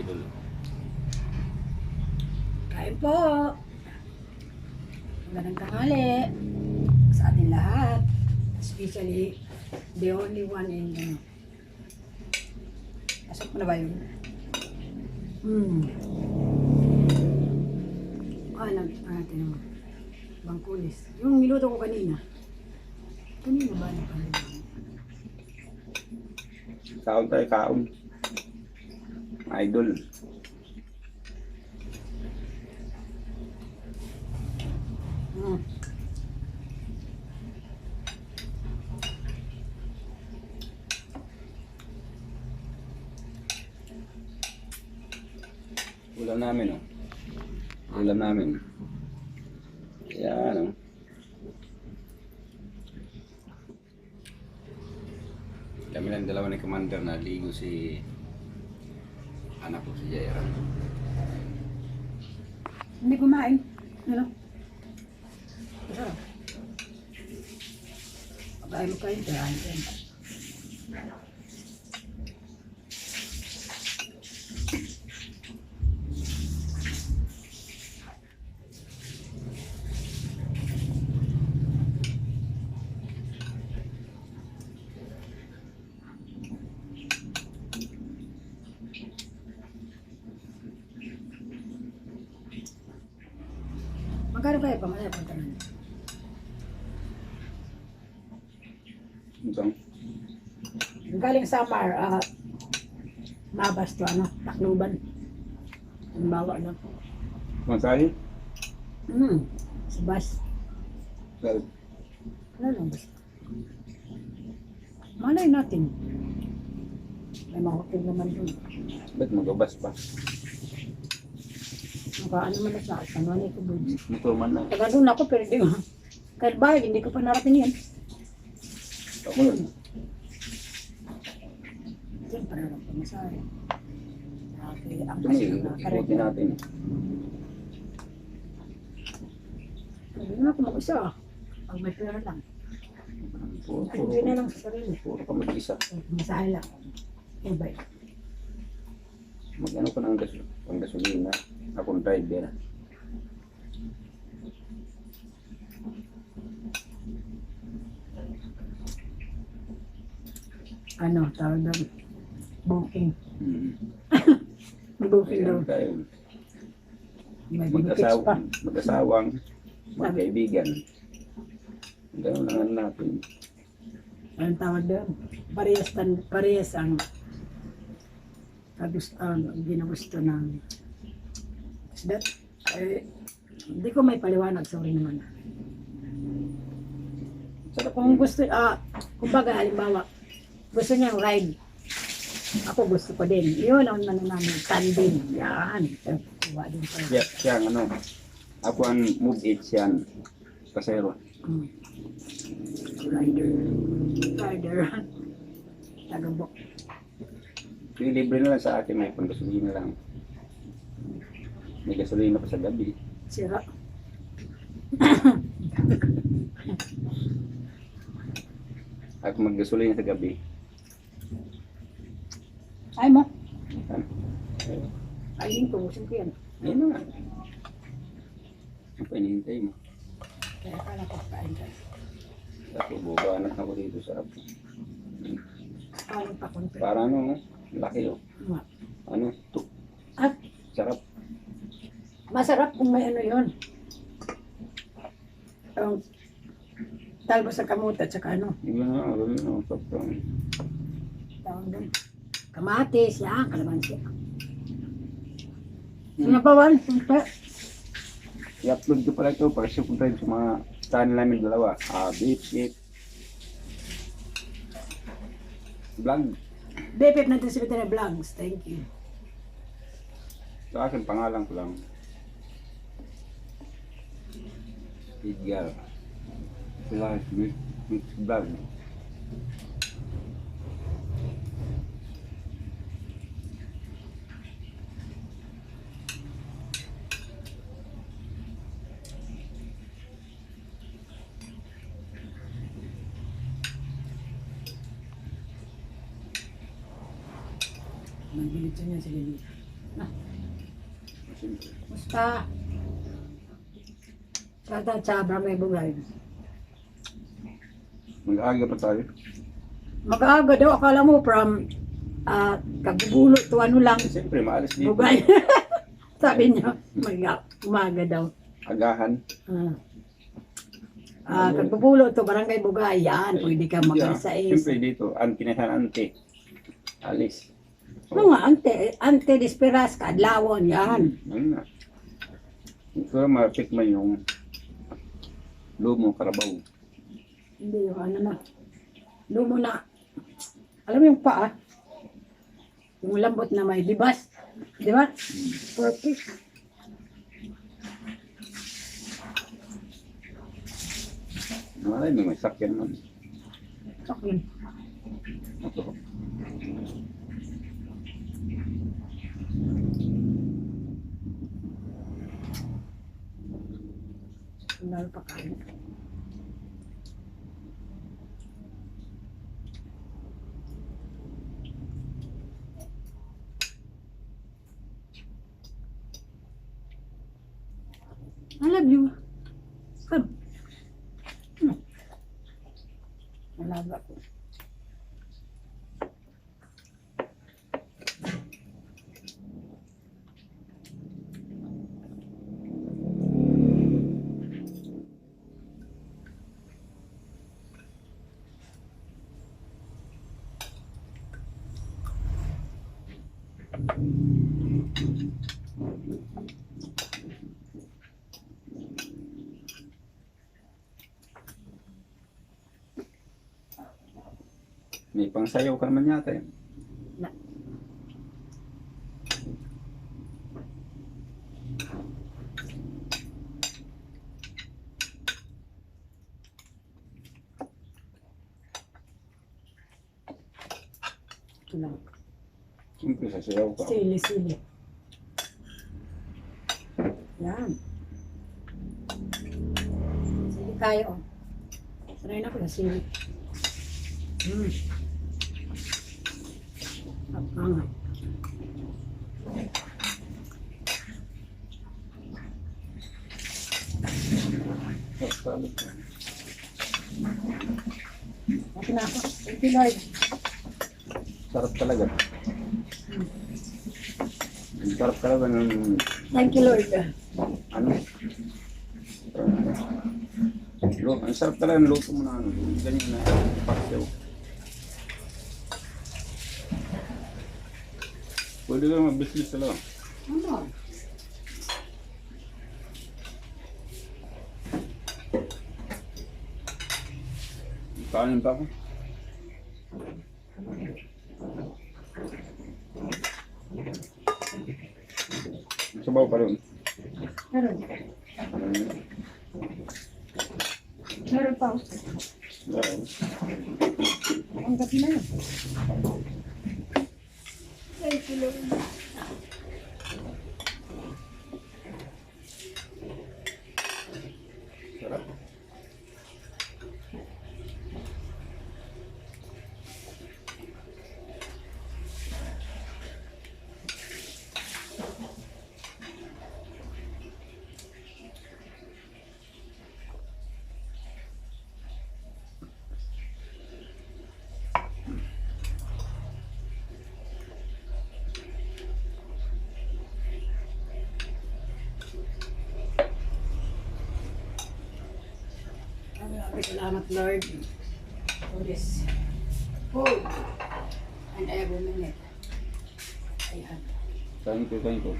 idol. Kain po. Magandang tanghali sa ating lahat. Especially the only one in ano. Pasok mo na ba yun? Hmm. Ah, nag, ah, natin naman. Bangkulis. Yung niluto ko kanina. Kanina ba? Kanina? Kaon tayo, kaon. Idol. Hmm. Ulam namin, oh. Ulam namin. Yan, oh. Kami lang dalawa ni Commander na ligo si anak ko si Jaira. Hindi kumain. Ano? Masarap. Pag ayaw mo kain, kaya kain. Magkano kaya pa maya punta na? Ito. Galing sa Mar, ah, mabas to ano, Tacloban. Ang bawa lang. Masahe? Hmm, sa bus. Well, Ano lang basta. Malay natin. May makakil naman dun. ba't magabas pa? Maka ano man sa akin, ano ko bud. Motor man lang. Taga doon ako, pero di ko. Kahit bahay, hindi ko pa narating yan. Ako lang. Yan, para lang pamasahe. Okay, ang Ito kasi natin. Hindi na ako mag-isa. Pag may pera lang. Puro, na lang sa sarili. puro ka mag-isa. Masahe lang. Eh, bye. Mag-ano ka ng gas, pang gasolina. Akong driver. Ano, tawag doon. Booking. Hmm. May booking daw. May pa. Mag-asawang, magkaibigan. Ganun lang ang natin. Anong tawag doon? Parehas, parehas ang kagusto, ang ginagusto ng that, eh, hindi ko may paliwanag, sorry naman. So, kung gusto, ah, kumbaga, halimbawa, gusto niyang ride, ako gusto ko din. Yun ang ano namin, tandem. Yan. Kuha din tayo. Siya, siya ano, ako ang move it siyan. Pasero. Mm. Rider. Rider. Tagabok. Yung libre na lang sa akin, may panggasolina lang. May gasolina pa sa gabi. Sira. Ako maggasolina sa gabi. Ay mo. Ano? Ayun ko, gusto ko yan. Ayun na nga. Pa hinihintay mo? Kaya kala ko kain ka. Ako, bubanat ako dito sa Kain pa konti. Para ano, laki oh. Ano, tuk. At Sarap. masarap kung may ano yun. Ang talbos sa kamuta at saka ano. Yun na, gawin na. Sobrang. Tawag doon. Kamatis, yan, kalamansi. Sinabawan, sumpa. I-upload ko pala ito para sa tayo sa mga channel namin dalawa. Ah, beep, beep. Vlog. Bepep natin sa Bitana Vlogs. Thank you. Sa akin, pangalan ko lang. Edgar. Sila, beep, beep, vlog. Nagbilit siya niya sa Lili. Siyempre. Musta? Tata sa barangay Bugay. Mag-aaga pa tayo. Mag-aaga daw, akala mo from ah Kagbulo to ano lang, Siyempre, maalis dito. Bugay. Sabi niya, mag umaga daw. Agahan. Ah. Ah, Kagbulo to barangay Bugay, yan, pwede ka mag-alis sa is. Siyempre dito, an kinahan ante. Alis. Oo nga, ante, ante disperas ka, adlawon, yan. Ano nga. Ito mapit mo yung lumo karabaw. Hindi yung ano na. Lumo na. Alam mo yung paa? Yung lambot na may libas. Di ba? Perfect. Malay mo, may sakyan man. Okay. Ito. Lalo pa. I love you. Come. Hmm. Alaga ko. May pangsayaw ka naman yata eh. Na- Ito lang. Siyempre, sasayaw ka. Sili, sili. Yan. Sili tayo. oh. Sanay na ko sa sili. Hmm. Ang Okay na ako. Thank you, Lord. Sarap talaga. Sarap talaga ng Thank you, Lord. ano. Lo, ang sarap talaga ng luto mo na ano. Ganyan na pakyaw. Pwede ka mag-business talaga. Ano? Kanin pa ako. Sabaw pa rin. Meron. Meron pa. Ang gabi na yun. Thank you, Lord. Sarap. Maraming salamat, Lord, for this food and every minute. Ayan. Thank you, thank you.